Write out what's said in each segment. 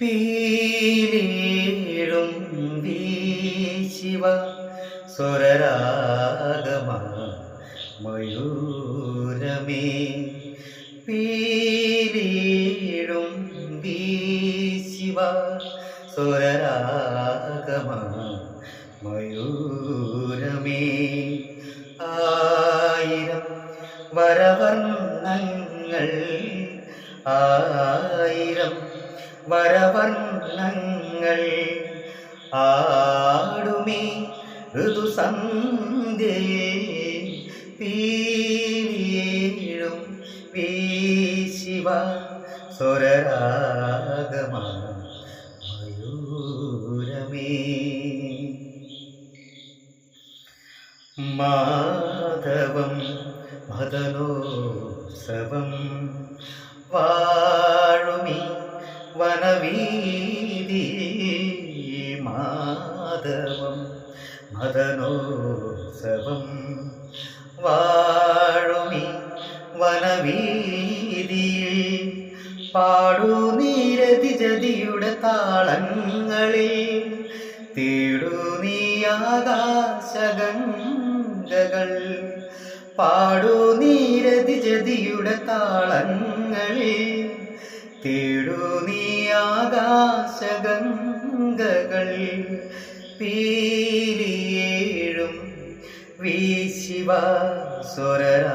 പീലീഴും ശിവ സ്വരരാഗമ മയൂരമേ പീലീഴും ശിവ സ്വരരാഗമ മയൂരമേ ആയിരം വരവർണങ്ങൾ ആയിരം വരവർണങ്ങൾ ആടുമേ ഋതു പീലിയേഴും വീശിവ ശിവ മയൂരമേ മാധവം മദനോത്സവം വാഴുമി വനവീതി മാധവം മദനോത്സവം വാഴുമി വനവീതിയിൽ. പാടൂ നീരതി ജതിയുടെ താളങ്ങളിൽ തേടൂ നീ ആകാശഗംഗകൾ. പാടൂ നീരതി ജതിയുടെ താളങ്ങളിൽ തേടൂ നീ ആകാശഗംഗകൾ. പീലിയേഴും വീശിവ സ്വരരാഗമാ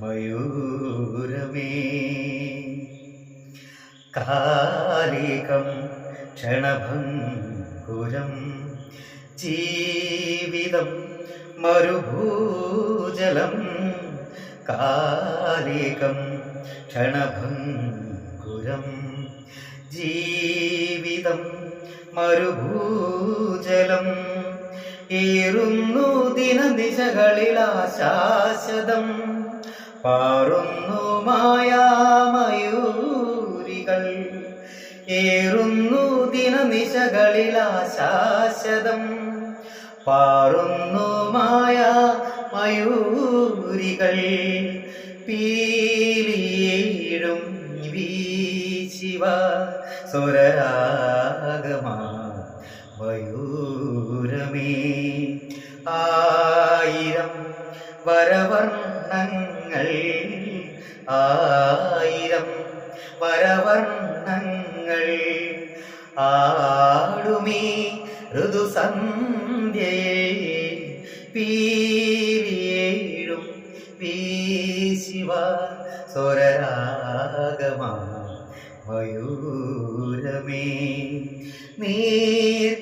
മയൂരമേ. കാലികം ക്ഷണഭംഗുരം ജീവിതം മരുഭൂജലം. കാലികം ക്ഷണഭംഗുരം ജീവിതം മരുഭൂജലം ഏറുന്നു ദിനദിശകളിലാശാശ്വതം പാറുന്നു മായാമയൂരികൾ ഏറുന്നു ദിനനിശകളിലാശാശ്വതം. പാറുന്നു മായ മയൂരികൾ പീലിയേഴും വീശിവ സ്വരരാഗമാ വയൂരമേ ആയിരം വരവർണങ്ങൾ ആയിരം വരവർണങ്ങൾ ആടുമീ ഋതുസന്ധ്യയെ പീലിയേഴും വീശിവ സ്വരരാഗമാ മയൂരമേ നീർക്കടമ്പിൻ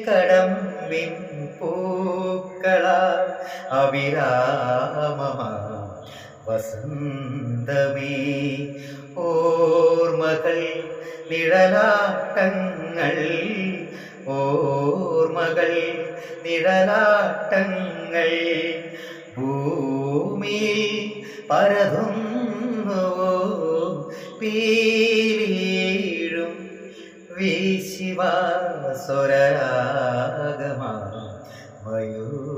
പൂക്കള അവിരാമമാ വസന്തമേ ഓർമ്മകൾ നിഴലാട്ടങ്ങൾ ഓർമ്മകൾ നിഴലാട്ടങ്ങൾ. ഭൂമിയിൽ പരതുന്നുവോ പീവീഴും വീശിവ സ്വരരാഗമാ. മയൂരമേ